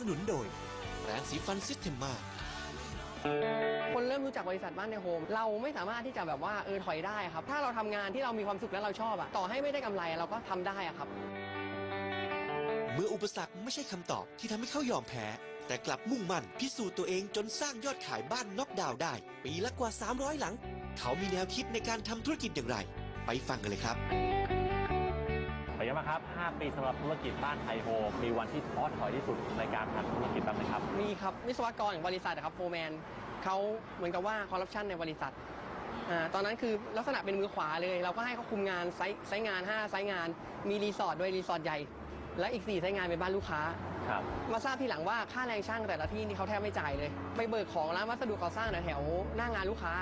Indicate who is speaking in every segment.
Speaker 1: สนุนโดยแปรงสีฟันซิสเทมมา
Speaker 2: คนเริ่มรู้จักบริษัทบ้านในโฮม เราไม่สามารถที่จะแบบว่าเออถอยได้ครับ ถ้าเราทำงานที่เรามีความสุขและเราชอบอะต่อให้ไม่ได้กำไรเราก็ทำได้อะครับ
Speaker 1: เมื่ออุปสรรคไม่ใช่คำตอบที่ทำให้เขายอมแพ้ แต่กลับมุ่งมั่นพิสูจน์ตัวเองจนสร้างยอดขายบ้านน็อกดาวน์ได้ ปีละกว่า 300 หลัง เขามีแนวคิดในการทำธุรกิจอย่างไร ไปฟังกันเลยครับ
Speaker 3: เป็ นยังไงบ้างครับ 5 ปีสำหรับธุรกิจบ้านไทยโฮมมีวันที่ท้อถอยที่สุดในการทำธุรกิจบ้างไหมครับ
Speaker 2: มีครับวิศวกรของบริษัทนะครับโฟร์แมนเขาเหมือนกับว่าคอร์รัปชันในบริษัทอ่าตอนนั้นคือลักษณะเป็นมือขวาเลย เราก็ให้เขาคุมงานไซต์ไซต์งาน 5 ไซต์งาน มีรีสอร์ทด้วยรีสอร์ทใหญ่ และอีก 4 ไซต์งานเป็นบ้านลูกค้า
Speaker 3: ครับ
Speaker 2: มาทราบทีหลังว่าค่าแรงช่างแต่ละที่นี่เขาแทบไม่จ่ายเลย ไปเบิกของร้านวัสดุก่อสร้างแถวๆหน้างานลูกค้า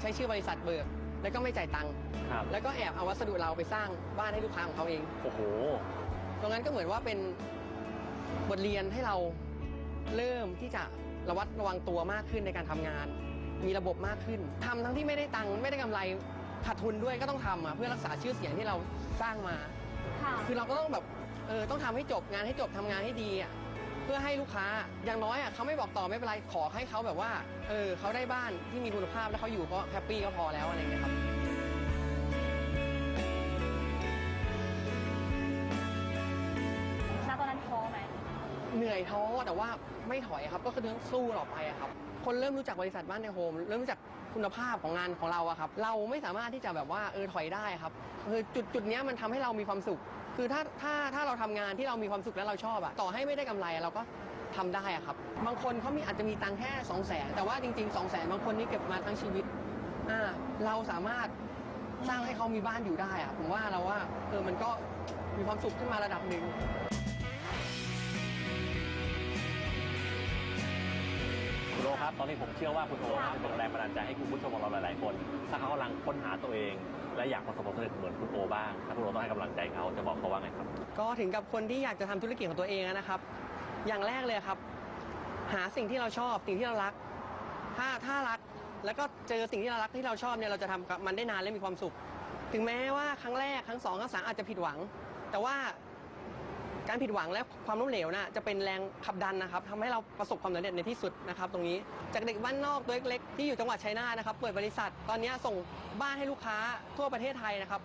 Speaker 2: ใช้ชื่อบริษัทเบิก แล้วก็ไม่จ่ายตังค์
Speaker 3: ครับ
Speaker 2: แล้วก็แอบเอาวัสดุเราไปสร้างบ้านให้ลูกค้าของเขาเอง
Speaker 3: โอ้โห
Speaker 2: ตรงนั้นก็เหมือนว่าเป็นบทเรียนให้เราเริ่มที่จะระวัดระวังตัวมากขึ้นในการทำงาน มีระบบมากขึ้นทำทั้งที่ไม่ได้ตังค์ไม่ได้กำไรขาดทุนด้วยก็ต้องทำอะเพื่อรักษาชื่อเสียงที่เราสร้างมา
Speaker 4: ค่ะ
Speaker 2: คือเราก็ต้องแบบเออต้องทำให้จบงานให้จบทำงานให้ดีอะ เพื่อให้ลูกค้าอย่างน้อยอะเขาไม่บอกต่อไม่เป็นไรขอให้เขาแบบว่าเออเขาได้บ้านที่มีคุณภาพแล้วเขาอยู่ก็แฮปปี้ก็พอแล้วอะไรอย่างเงี้ยครับ
Speaker 4: ณตอนนั้นท้อไหม
Speaker 2: เหนื่อยท้อแต่ว่าไม่ถอยครับ ก็คือต้องสู้ต่อไปอะครับ คนเริ่มรู้จักบริษัทบ้านในโฮม เริ่มรู้จักคุณภาพของงานของเราอะครับ เราไม่สามารถที่จะแบบว่าเออถอยได้ครับคือจุดจุดเนี้ยมันทำให้เรามีความสุข คือถ้าถ้าถ้าเราทำงานที่เรามีความสุขและเราชอบอะต่อให้ไม่ได้กำไรเราก็ทำได้อะครับ บางคนเขามีอาจจะมีตังค์แค่สองแสนแต่ว่าจริงๆสองแสนบางคนนี่เก็บมาทั้งชีวิตอ่าเราสามารถสร้างให้เขามีบ้านอยู่ได้อะผมว่าเราว่าเออมันก็มีความสุขขึ้นมาระดับหนึ่ง
Speaker 3: ตอนนี้ผมเชื่อว่าคุณโอน่าจะเป็นแรงบันดาลใจให้คุณผู้ชมของเราหลาย ๆ คน ถ้าเขากำลังค้นหาตัวเอง และอยากประสบความสำเร็จเหมือนคุณโอบ้าง ถ้าคุณโอต้องให้กำลังใจเขาจะบอกเขาว่าไงครับ
Speaker 2: ก็ถึงกับคนที่อยากจะทำธุรกิจของตัวเองนะครับ อย่างแรกเลยครับ หาสิ่งที่เราชอบสิ่งที่เรารัก ถ้าถ้ารักแล้วก็เจอสิ่งที่เรารักที่เราชอบเนี่ยเราจะทำกับมันได้นานและมีความสุข ถึงแม้ว่าครั้งแรกครั้งสองครั้งสามอาจจะผิดหวัง แต่ว่า การผิดหวังและความล้มเหลวน่ะจะเป็นแรงขับดันนะครับทำให้เราประสบความสำเร็จในที่สุดนะครับตรงนี้ จากเด็กบ้านนอกตัวเล็กๆที่อยู่จังหวัดชัยนาทนะครับ เปิดบริษัท ตอนนี้ส่งบ้านให้ลูกค้าทั่วประเทศไทยนะครับ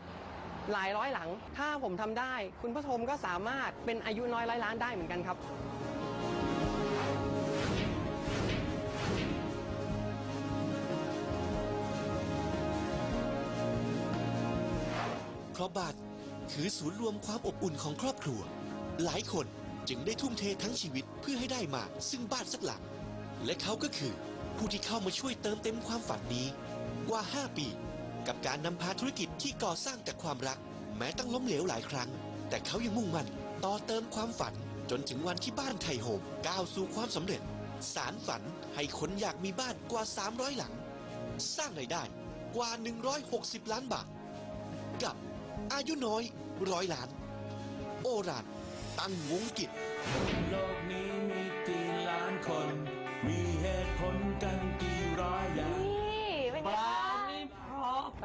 Speaker 2: หลายร้อยหลัง ถ้าผมทำได้ คุณผู้ชมก็สามารถเป็นอายุน้อยร้อยล้านได้เหมือนกันครับ
Speaker 1: เพราะบ้านคือศูนย์รวมความอบอุ่นของครอบครัว หลายคนจึงได้ทุ่มเททั้งชีวิตเพื่อให้ได้มาซึ่งบ้านสักหลัง และเขาก็คือ ผู้ที่เข้ามาช่วยเติมเต็มความฝันนี้ กว่า 5 ปี กับการนำพาธุรกิจที่ก่อสร้างจากความรัก แม้ต้องล้มเหลวหลายครั้ง แต่เขายังมุ่งมั่นต่อเติมความฝันจนถึงวันที่บ้านไทยโฮมก้าวสู่ความสำเร็จ สารฝันให้คนอยากมีบ้านกว่า 300 หลัง สร้างรายได้กว่า 160 ล้านบาท กับอายุน้อยร้อยล้าน โอราน ตั้งวงกิจ
Speaker 5: โลกนี้มีกี่ล้านคน มีเหตุผลกันกี่ร้อยอย่าง
Speaker 4: นี่เป็นไงบ้าง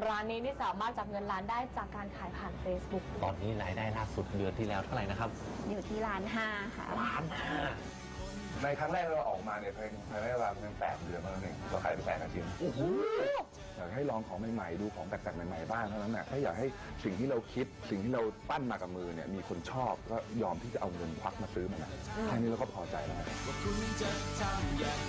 Speaker 4: ร้านนี้นี่สามารถจับเงินล้านได้จากการขายผ่าน Facebook
Speaker 3: ตอนนี้รายได้ล่าสุดเดือนที่แล้วเท่าไหร่นะครับ
Speaker 4: อยู่ที่ล้านห้าค่ะ
Speaker 3: ล้านห้า
Speaker 6: ในครั้งแรกเราออกมาเนี่ยภายภายในเวลาเพียงแปดเดือนเท่านั้นเองเราขายไปแปดนาทีอยากให้ลองของใหม่ๆดูของแปลกๆใหม่ๆบ้างเท่านั้นแหละถ้าอยากให้สิ่งที่เราคิดสิ่งที่เราปั้นมากับมือเนี่ยมีคนชอบก็ยอมที่จะเอาเงินควักมาซื้อมันนะแค่นี้เราก็พอใจแล้ว
Speaker 5: ว่าคุณจะทำอย่าง